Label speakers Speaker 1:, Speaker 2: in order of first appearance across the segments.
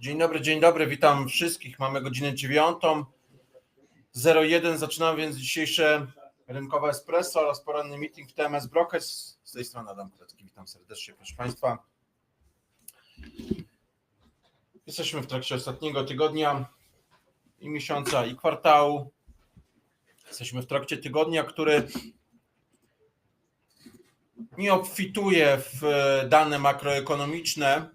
Speaker 1: Dzień dobry, dzień dobry, witam wszystkich. Mamy godzinę 9.01. Zaczynamy więc dzisiejsze rynkowe espresso oraz poranny meeting w TMS Brokers. Z tej strony Adam Krecki, witam serdecznie, proszę Państwa. Jesteśmy w trakcie ostatniego tygodnia i miesiąca i kwartału. Jesteśmy w trakcie tygodnia, który nie obfituje w dane makroekonomiczne,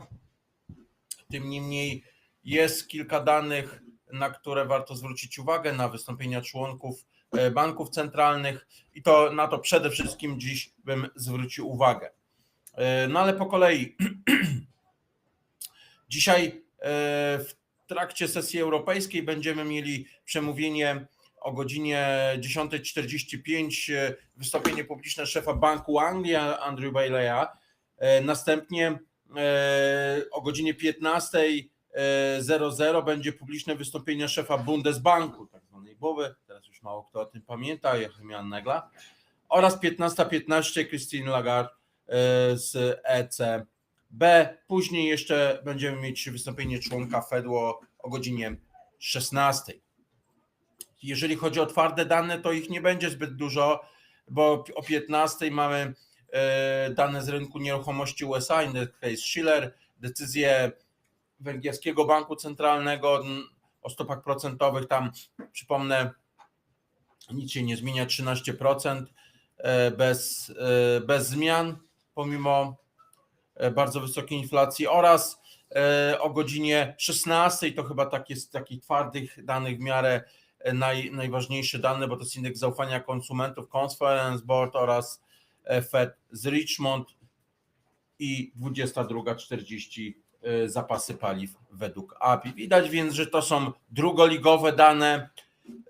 Speaker 1: tym niemniej jest kilka danych, na które warto zwrócić uwagę, na wystąpienia członków e, banków centralnych i to na to przede wszystkim dziś bym zwrócił uwagę. E, No ale po kolei. Dzisiaj e, w trakcie sesji europejskiej będziemy mieli przemówienie o godzinie 10.45, e, wystąpienie publiczne szefa Banku Anglii Andrew Baileya. Następnie o godzinie 15.00 będzie publiczne wystąpienie szefa Bundesbanku, tak zwanej Bowy, teraz już mało kto o tym pamięta, Joachim Negla, oraz 15.15 Christine Lagarde e, z ECB. Później jeszcze będziemy mieć wystąpienie członka Fedu o, godzinie 16. Jeżeli chodzi o twarde dane, to ich nie będzie zbyt dużo, bo o 15 mamy e, dane z rynku nieruchomości USA, indeks Schiller, decyzję węgierskiego banku centralnego o stopach procentowych. Tam przypomnę, nic się nie zmienia, 13% e, bez, e, bez zmian, pomimo e, bardzo wysokiej inflacji oraz e, o godzinie 16 to chyba tak jest takich twardych danych w miarę e, naj, najważniejsze dane, bo to jest indeks zaufania konsumentów Conference Board oraz e, Fed z Richmond i 22.40 e, zapasy paliw według API. Widać więc, że to są drugoligowe dane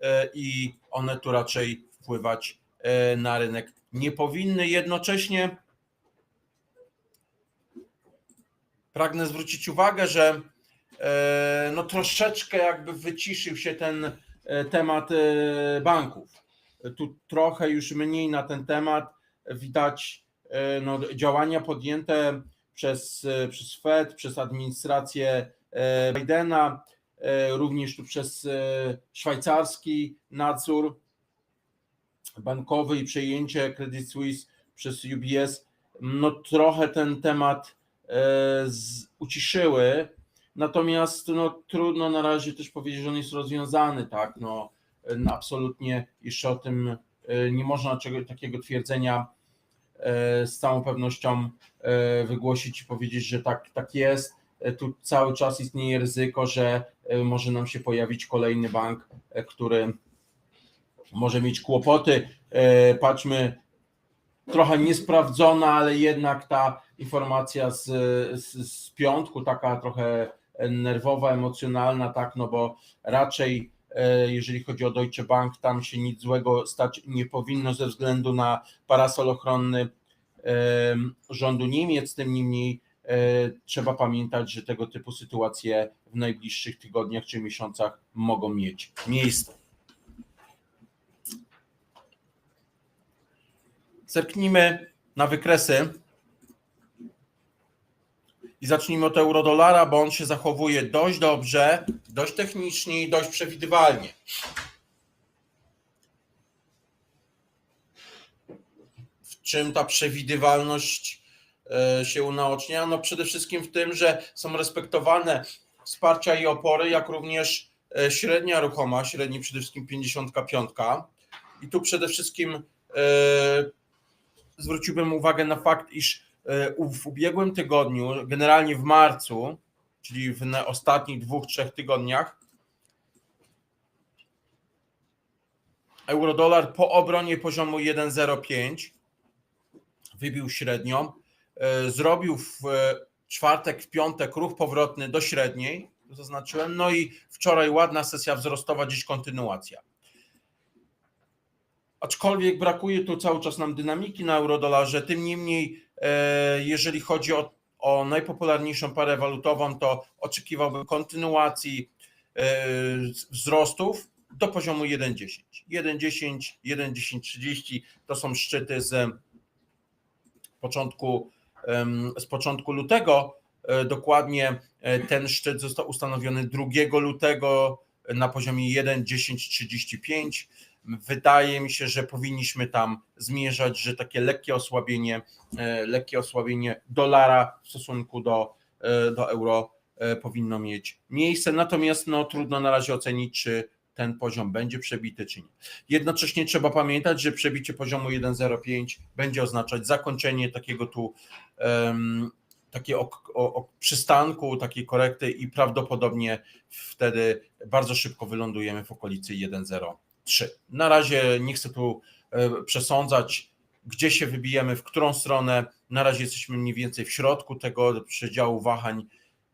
Speaker 1: e, i one tu raczej wpływać e, na rynek nie powinny. Jednocześnie pragnę zwrócić uwagę, że no troszeczkę jakby wyciszył się ten temat banków. Tu trochę już mniej na ten temat widać e, no, działania podjęte przez, e, przez Fed, przez administrację e, Bidena, również tu przez szwajcarski nadzór bankowy i przejęcie Credit Suisse przez UBS. No trochę ten temat uciszyły, natomiast no, trudno na razie też powiedzieć, że on jest rozwiązany, tak, no absolutnie jeszcze o tym nie można czego, takiego twierdzenia z całą pewnością e, wygłosić i powiedzieć, że tak, tak jest. E, Tu cały czas istnieje ryzyko, że e, może nam się pojawić kolejny bank, e, który może mieć kłopoty. E, Patrzmy, trochę niesprawdzona, ale jednak ta informacja z, z, z piątku, taka trochę nerwowa, emocjonalna, tak, no bo raczej e, jeżeli chodzi o Deutsche Bank, tam się nic złego stać nie powinno ze względu na parasol ochronny e, rządu Niemiec, tym niemniej e, trzeba pamiętać, że tego typu sytuacje w najbliższych tygodniach czy miesiącach mogą mieć miejsce. Zerknijmy na wykresy i zacznijmy od eurodolara, bo on się zachowuje dość dobrze, dość technicznie i dość przewidywalnie. W czym ta przewidywalność e, się unaocznia? No przede wszystkim w tym, że są respektowane wsparcia i opory, jak również e, średnia ruchoma, średni przede wszystkim 55. I tu przede wszystkim e, zwróciłbym uwagę na fakt, iż w ubiegłym tygodniu, generalnie w marcu, czyli w ostatnich dwóch, trzech tygodniach, eurodolar po obronie poziomu 1,05 wybił średnią, e, zrobił w e, czwartek, w piątek ruch powrotny do średniej, zaznaczyłem, no i wczoraj ładna sesja wzrostowa, dziś kontynuacja. Aczkolwiek brakuje tu cały czas nam dynamiki na eurodolarze, tym niemniej, e, jeżeli chodzi o, o najpopularniejszą parę walutową, to oczekiwałbym kontynuacji e, wzrostów do poziomu 1,10. 1,10, 1,1030 to są szczyty z początku, z początku lutego. e, dokładnie e, ten szczyt został ustanowiony 2 lutego na poziomie 1,1035. Wydaje mi się, że powinniśmy tam zmierzać, że takie lekkie osłabienie, e, lekkie osłabienie dolara w stosunku do, e, do euro e, powinno mieć miejsce. Natomiast no, trudno na razie ocenić, czy ten poziom będzie przebity, czy nie. Jednocześnie trzeba pamiętać, że przebicie poziomu 1,05 będzie oznaczać zakończenie takiego tu um, takiego o- o- przystanku, takiej korekty i prawdopodobnie wtedy bardzo szybko wylądujemy w okolicy 1,03. Na razie nie chcę tu e, przesądzać, gdzie się wybijemy, w którą stronę. Na razie jesteśmy mniej więcej w środku tego przedziału wahań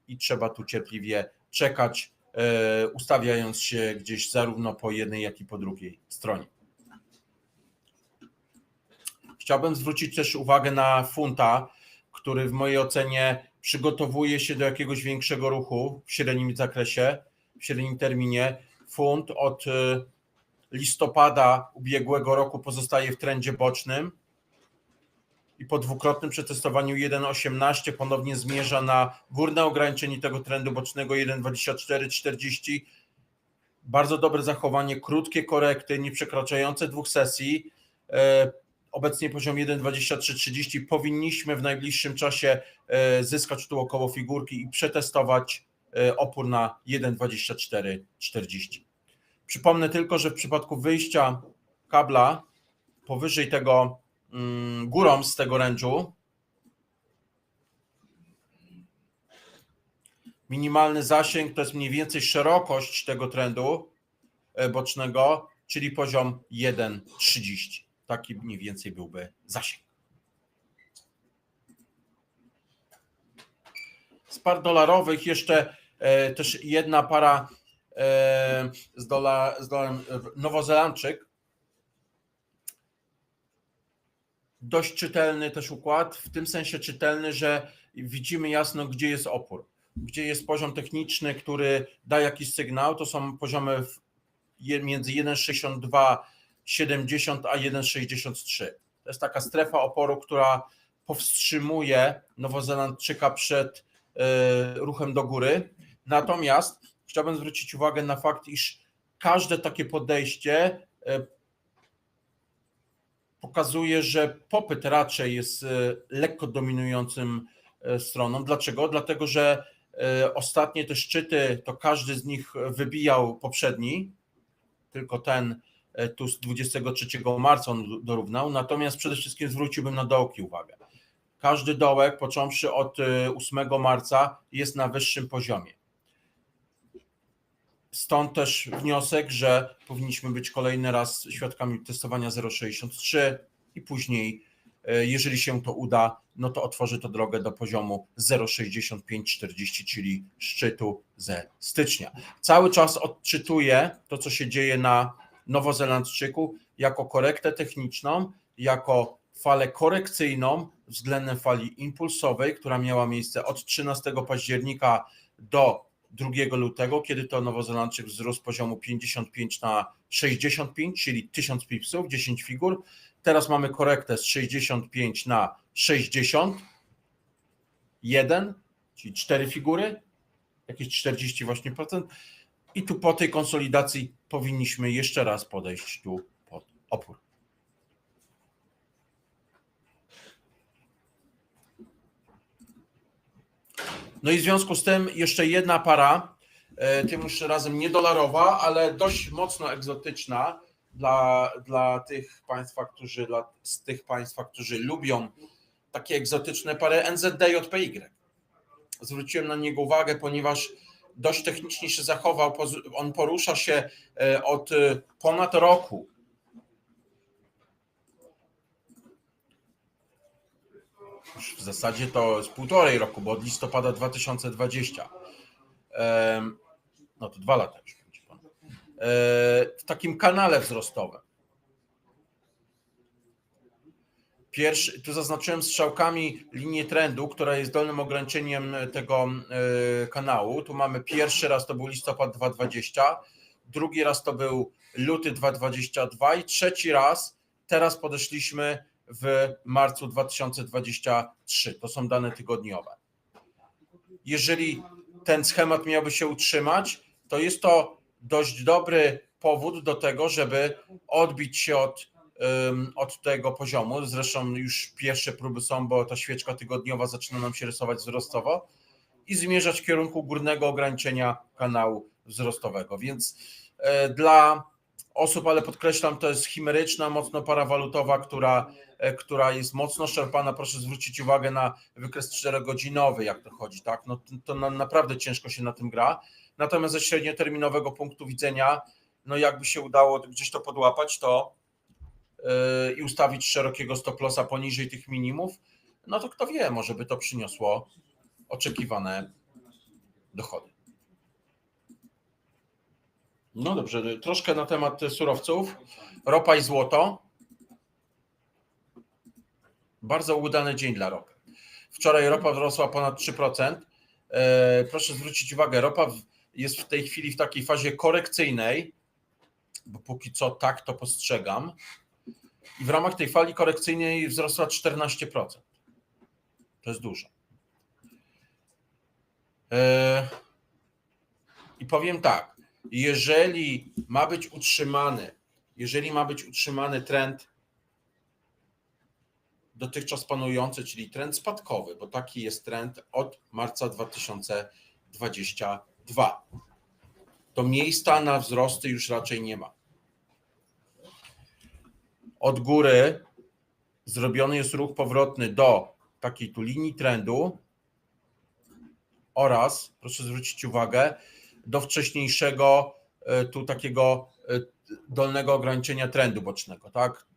Speaker 1: i trzeba tu cierpliwie czekać, e, ustawiając się gdzieś zarówno po jednej, jak i po drugiej stronie. Chciałbym zwrócić też uwagę na funta, który w mojej ocenie przygotowuje się do jakiegoś większego ruchu w średnim zakresie, w średnim terminie. Funt od y, listopada ubiegłego roku pozostaje w trendzie bocznym i po dwukrotnym przetestowaniu 1,18 ponownie zmierza na górne ograniczenie tego trendu bocznego 1,2440. Bardzo dobre zachowanie, krótkie korekty, nie przekraczające dwóch sesji. E, Obecnie poziom 1,2330. Powinniśmy w najbliższym czasie e, zyskać tu około figurki i przetestować e, opór na 1,2440. Przypomnę tylko, że w przypadku wyjścia kabla powyżej tego mm, górą z tego ręczu minimalny zasięg to jest mniej więcej szerokość tego trendu e, bocznego, czyli poziom 1,30. Taki mniej więcej byłby zasięg. Z par dolarowych jeszcze e, też jedna para z, dola, z dolarem Nowozelandczyk. Dość czytelny też układ, w tym sensie czytelny, że widzimy jasno, gdzie jest opór, gdzie jest poziom techniczny, który da jakiś sygnał. To są poziomy między 1,62 70 a 1,63. To jest taka strefa oporu, która powstrzymuje Nowozelandczyka przed e, ruchem do góry. Natomiast chciałbym zwrócić uwagę na fakt, iż każde takie podejście e, pokazuje, że popyt raczej jest e, lekko dominującym e, stroną. Dlaczego? Dlatego, że ostatnie te szczyty, to każdy z nich wybijał poprzedni, tylko ten tu z 23 marca on dorównał, natomiast przede wszystkim zwróciłbym na dołki uwagę. Każdy dołek, począwszy od e, 8 marca, jest na wyższym poziomie. Stąd też wniosek, że powinniśmy być kolejny raz świadkami testowania 0,63 i później, e, jeżeli się to uda, no to otworzy to drogę do poziomu 0,6540, czyli szczytu ze stycznia. Cały czas odczytuję to, co się dzieje na Nowozelandczyku, jako korektę techniczną, jako falę korekcyjną względem fali impulsowej, która miała miejsce od 13 października do 2 lutego, kiedy to Nowozelandczyk wzrósł poziomu 55 na 65, czyli 1000 pipsów, 10 figur. Teraz mamy korektę z 65 na 61, czyli 4 figury, jakieś 40 właśnie procent. I tu po tej konsolidacji powinniśmy jeszcze raz podejść tu pod opór. No i w związku z tym jeszcze jedna para, e, tym już razem niedolarowa, ale dość mocno egzotyczna dla, dla tych państwa, którzy dla, z tych państwa, którzy lubią takie egzotyczne pary NZD-JPY. Zwróciłem na niego uwagę, ponieważ dość technicznie się zachował. On porusza się e, od e, ponad roku. Już w zasadzie to jest półtorej roku, bo od listopada 2020. Em, No to dwa lata już. będzie ponad. E, W takim kanale wzrostowym. Pierwszy, tu zaznaczyłem strzałkami linię trendu, która jest dolnym ograniczeniem tego e, kanału. Tu mamy pierwszy raz to był listopad 2020, drugi raz to był luty 2022 i trzeci raz teraz podeszliśmy w marcu 2023. To są dane tygodniowe. jeżeli ten schemat miałby się utrzymać, to jest to dość dobry powód do tego, żeby odbić się od, od tego poziomu. Zresztą już pierwsze próby są, bo ta świeczka tygodniowa zaczyna nam się rysować wzrostowo i zmierzać w kierunku górnego ograniczenia kanału wzrostowego. Więc e, dla osób, ale podkreślam, to jest chimeryczna, mocno parawalutowa, która, która jest mocno szarpana. Proszę zwrócić uwagę na wykres 4-godzinowy, jak to chodzi, tak? No, to- na, naprawdę ciężko się na tym gra. Natomiast ze średnioterminowego punktu widzenia, no jakby się udało gdzieś to podłapać, to yy, i ustawić szerokiego stop lossa poniżej tych minimów, no to kto wie, może by to przyniosło oczekiwane dochody. No dobrze, troszkę na temat surowców. Ropa i złoto. Bardzo udany dzień dla ropy. Wczoraj ropa wzrosła ponad 3%. E, Proszę zwrócić uwagę, ropa jest w tej chwili w takiej fazie korekcyjnej, bo póki co tak to postrzegam. I w ramach tej fali korekcyjnej wzrosła 14%. To jest dużo. E, I powiem tak, jeżeli ma być utrzymany, jeżeli ma być utrzymany trend dotychczas panujący, czyli trend spadkowy, bo taki jest trend od marca 2022, to miejsca na wzrosty już raczej nie ma. Od góry zrobiony jest ruch powrotny do takiej tu linii trendu oraz, proszę zwrócić uwagę, do wcześniejszego e, tu takiego e, dolnego ograniczenia trendu bocznego, tak?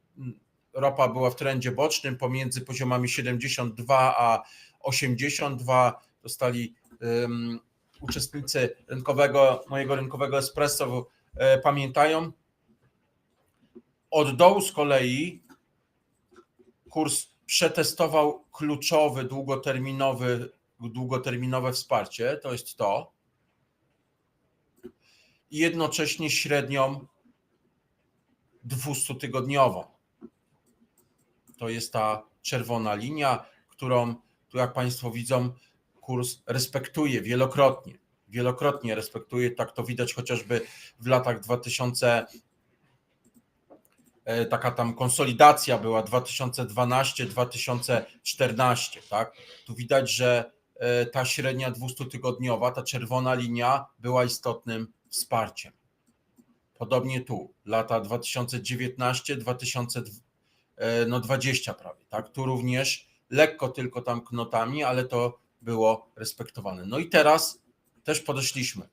Speaker 1: Ropa była w trendzie bocznym pomiędzy poziomami 72 a 82. Dostali um, uczestnicy rynkowego, mojego rynkowego espresso e, pamiętają. Od dołu z kolei kurs przetestował kluczowy, długoterminowy, długoterminowe wsparcie, to jest to, i jednocześnie średnią 200-tygodniową. To jest ta czerwona linia, którą tu jak Państwo widzą, kurs respektuje wielokrotnie. Wielokrotnie respektuje, tak to widać chociażby w latach 2000, e, taka tam konsolidacja była 2012-2014, tak? Tu widać, że e, ta średnia 200-tygodniowa, ta czerwona linia była istotnym wsparciem. Podobnie tu, lata 2019, 2020 no 20 prawie, tak? Tu również lekko tylko tam knotami, ale to było respektowane. No i teraz też podeszliśmy.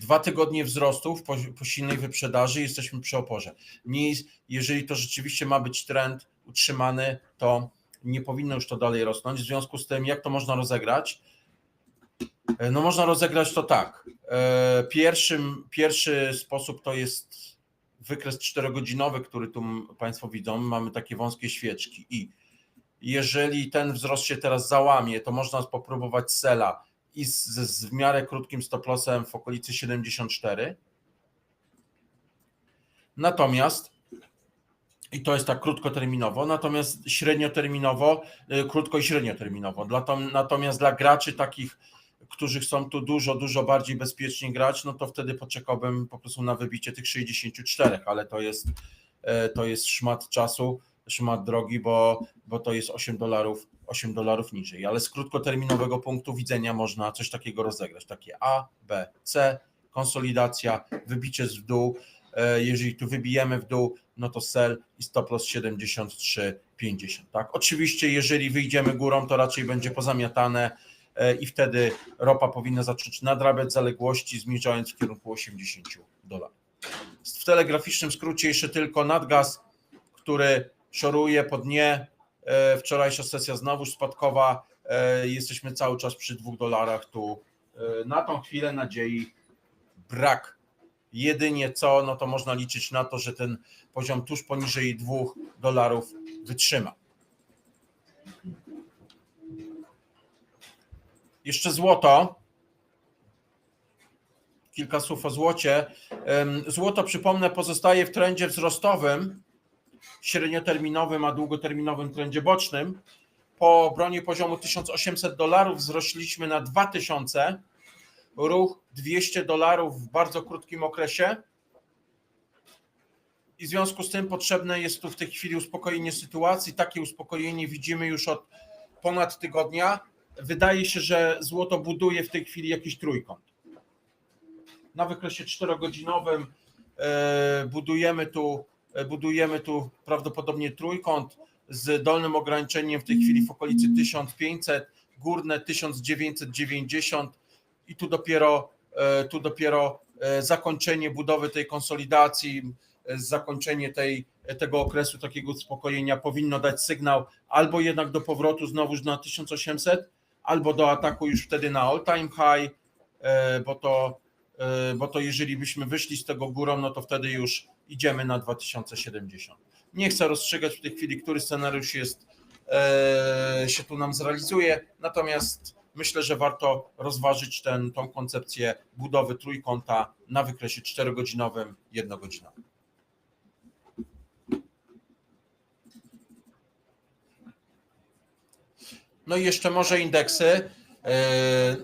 Speaker 1: Dwa tygodnie wzrostów po, po silnej wyprzedaży jesteśmy przy oporze. Nie, jeżeli to rzeczywiście ma być trend utrzymany, to nie powinno już to dalej rosnąć. W związku z tym, jak to można rozegrać? No można rozegrać to tak. Pierwszym, pierwszy sposób to jest wykres 4-godzinowy, który tu Państwo widzą. Mamy takie wąskie świeczki i jeżeli ten wzrost się teraz załamie, to można popróbować sela i z, z w miarę krótkim stop lossem w okolicy 74. Natomiast i to jest tak krótkoterminowo, natomiast średnioterminowo, krótko i średnioterminowo. Natomiast dla graczy takich którzy chcą tu dużo, dużo bardziej bezpiecznie grać, no to wtedy poczekałbym po prostu na wybicie tych 64, ale to jest, to jest szmat czasu, szmat drogi, bo, bo to jest 8 dolarów, 8 dolarów niżej, ale z krótkoterminowego punktu widzenia można coś takiego rozegrać, takie A, B, C, konsolidacja, wybicie w dół, jeżeli tu wybijemy w dół, no to sell i stop loss 73,50, tak? Oczywiście jeżeli wyjdziemy górą, to raczej będzie pozamiatane, i wtedy ropa powinna zacząć nadrabiać zaległości, zmierzając w kierunku 80 dolarów. W telegraficznym skrócie jeszcze tylko nadgaz, który szoruje po dnie. Wczorajsza sesja znowu spadkowa. Jesteśmy cały czas przy 2 dolarach. Tu na tą chwilę nadziei brak. Jedynie co, no to można liczyć na to, że ten poziom tuż poniżej 2 dolarów wytrzyma. Jeszcze złoto. Kilka słów o złocie. Złoto, przypomnę, pozostaje w trendzie wzrostowym, średnioterminowym, a długoterminowym trendzie bocznym. po obronie poziomu 1800 dolarów wzrośliśmy na 2000, ruch 200 dolarów w bardzo krótkim okresie. I w związku z tym potrzebne jest tu w tej chwili uspokojenie sytuacji. Takie uspokojenie widzimy już od ponad tygodnia. Wydaje się, że złoto buduje w tej chwili jakiś trójkąt. Na wykresie czterogodzinowym e, budujemy tu, e, budujemy tu prawdopodobnie trójkąt z dolnym ograniczeniem w tej chwili w okolicy 1500, górne 1990 i tu dopiero, e, tu dopiero zakończenie budowy tej konsolidacji, zakończenie tej, tego okresu takiego uspokojenia powinno dać sygnał albo jednak do powrotu znowuż na 1800, albo do ataku już wtedy na all time high, e, bo to, e, bo to jeżeli byśmy wyszli z tego górą, no to wtedy już idziemy na 2070. Nie chcę rozstrzygać w tej chwili, który scenariusz jest, e, się tu nam zrealizuje, natomiast myślę, że warto rozważyć tą koncepcję budowy trójkąta na wykresie 4-godzinowym, 1-godzinowym. No i jeszcze może indeksy. E,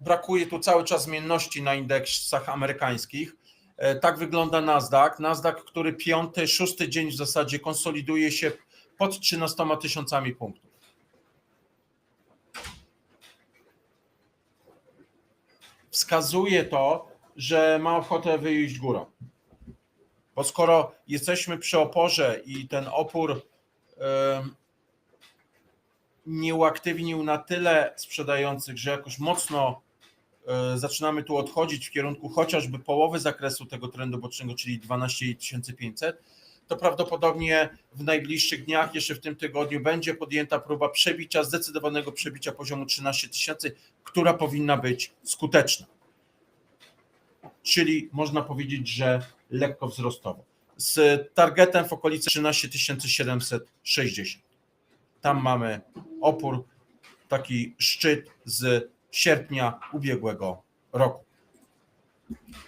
Speaker 1: Brakuje tu cały czas zmienności na indeksach amerykańskich. E, Tak wygląda Nasdaq. Nasdaq, który piąty, szósty dzień w zasadzie konsoliduje się pod 13 tysiącami punktów. Wskazuje to, że ma ochotę wyjść górą. Bo skoro jesteśmy przy oporze i ten opór em, nie uaktywnił na tyle sprzedających, że jakoś mocno e, zaczynamy tu odchodzić w kierunku chociażby połowy zakresu tego trendu bocznego, czyli 12500, to prawdopodobnie w najbliższych dniach, jeszcze w tym tygodniu, będzie podjęta próba przebicia, zdecydowanego przebicia poziomu 13000, która powinna być skuteczna. Czyli można powiedzieć, że lekko wzrostowo. Z targetem w okolicy 13760. Tam mamy opór, taki szczyt z sierpnia ubiegłego roku.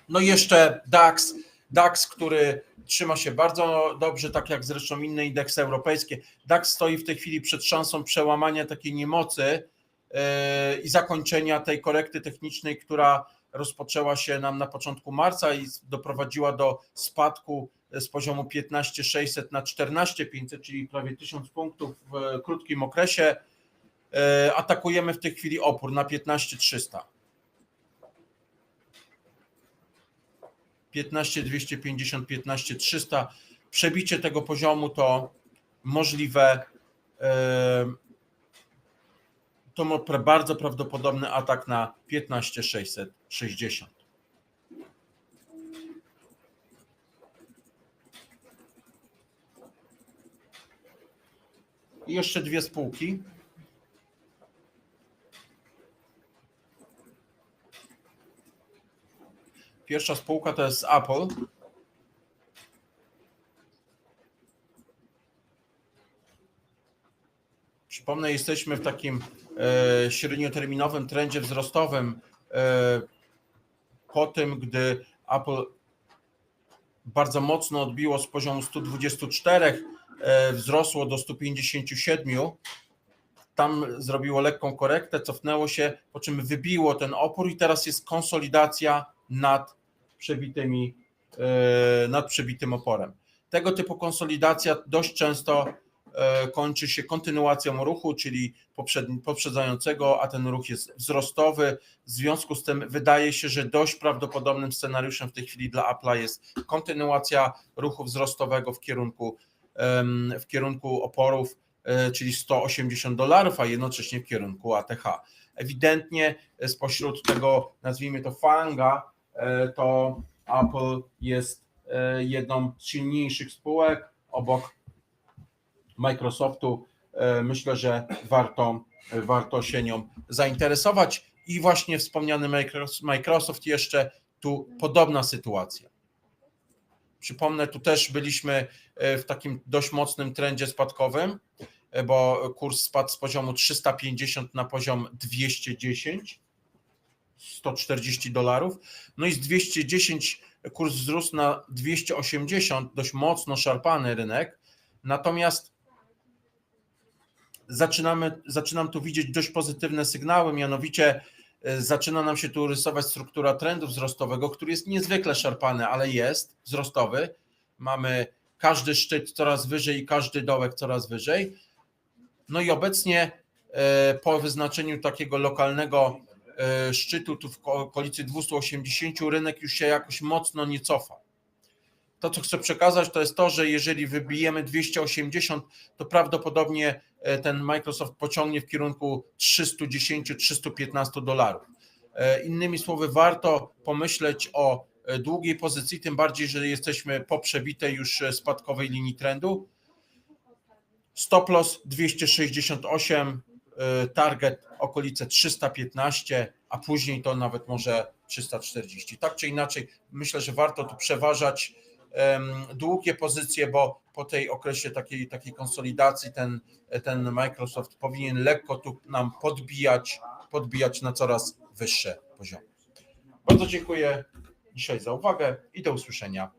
Speaker 1: No i jeszcze DAX, DAX, który trzyma się bardzo dobrze, tak jak zresztą inne indeksy europejskie. DAX stoi w tej chwili przed szansą przełamania takiej niemocy yy, i zakończenia tej korekty technicznej, która rozpoczęła się nam na początku marca i doprowadziła do spadku z poziomu 15600 na 14500, czyli prawie 1000 punktów w krótkim okresie. E, Atakujemy w tej chwili opór na 15300. 15250, 15300. Przebicie tego poziomu to możliwe, e, to bardzo prawdopodobny atak na 15660. jeszcze dwie spółki. Pierwsza spółka to jest Apple. Przypomnę, jesteśmy w takim e, średnioterminowym trendzie wzrostowym e, po tym, gdy Apple bardzo mocno odbiło z poziomu 124, e, wzrosło do 157. Tam zrobiło lekką korektę, cofnęło się, po czym wybiło ten opór i teraz jest konsolidacja nad przebitymi, e, nad przebitym oporem. Tego typu konsolidacja dość często e, kończy się kontynuacją ruchu, czyli poprzedzającego, a ten ruch jest wzrostowy. W związku z tym wydaje się, że dość prawdopodobnym scenariuszem w tej chwili dla Apple'a jest kontynuacja ruchu wzrostowego w kierunku, w kierunku oporów, e, czyli 180 dolarów, a jednocześnie w kierunku ATH. Ewidentnie spośród tego, nazwijmy to fanga, e, to Apple jest e, jedną z silniejszych spółek obok Microsoftu. Myślę, że warto, warto się nią zainteresować. I właśnie wspomniany Micros- Microsoft jeszcze tu podobna sytuacja. Przypomnę, tu też byliśmy e, w takim dość mocnym trendzie spadkowym, e, bo kurs spadł z poziomu 350 na poziom 210, 140 dolarów. No i z 210 kurs wzrósł na 280, dość mocno szarpany rynek. Natomiast zaczynamy, zaczynam tu widzieć dość pozytywne sygnały, mianowicie zaczyna nam się tu rysować struktura trendu wzrostowego, który jest niezwykle szarpany, ale jest wzrostowy. Mamy każdy szczyt coraz wyżej i każdy dołek coraz wyżej. No i obecnie e, po wyznaczeniu takiego lokalnego e, szczytu tu w ko- okolicy 280 rynek już się jakoś mocno nie cofa. To, co chcę przekazać, to jest to, że jeżeli wybijemy 280, to prawdopodobnie e, ten Microsoft pociągnie w kierunku 310-315 dolarów. E, Innymi słowy, warto pomyśleć o e, długiej pozycji, tym bardziej, że jesteśmy po przebitej już spadkowej linii trendu. Stop loss 268, e, target okolice 315, a później to nawet może 340. Tak czy inaczej, myślę, że warto tu przeważać długie pozycje, bo po tej okresie takiej, takiej konsolidacji ten, ten Microsoft powinien lekko tu nam podbijać, podbijać na coraz wyższe poziomy. Bardzo dziękuję dzisiaj za uwagę i do usłyszenia